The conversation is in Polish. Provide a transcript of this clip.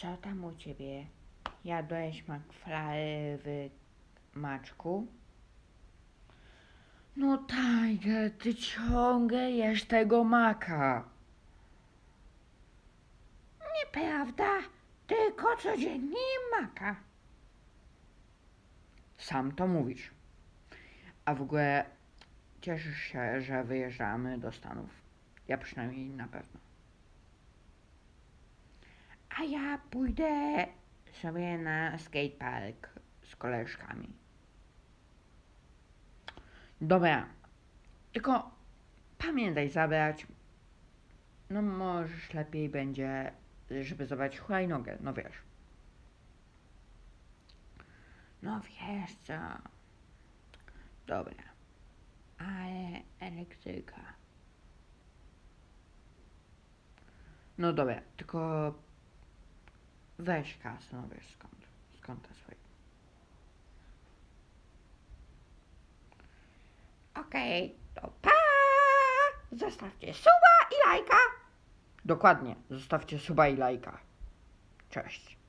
Co tam u ciebie? Jadłeś McFly w maczku? No Tiger, ty ciągle jesz tego maka. Nieprawda, tylko codziennie maka. Sam to mówisz. A w ogóle cieszysz się, że wyjeżdżamy do Stanów. Ja przynajmniej na pewno. A ja pójdę sobie na skatepark z koleżkami. Dobra. Tylko pamiętaj zabrać. No możesz lepiej będzie, żeby zobaczyć hulajnogę, no wiesz. No wiesz co. Dobra. Ale elektryka. No dobra, tylko weź kasę, no wiesz skąd, skąd te swoje. Okej, to pa! Zostawcie suba i lajka. Dokładnie, zostawcie suba i lajka. Cześć.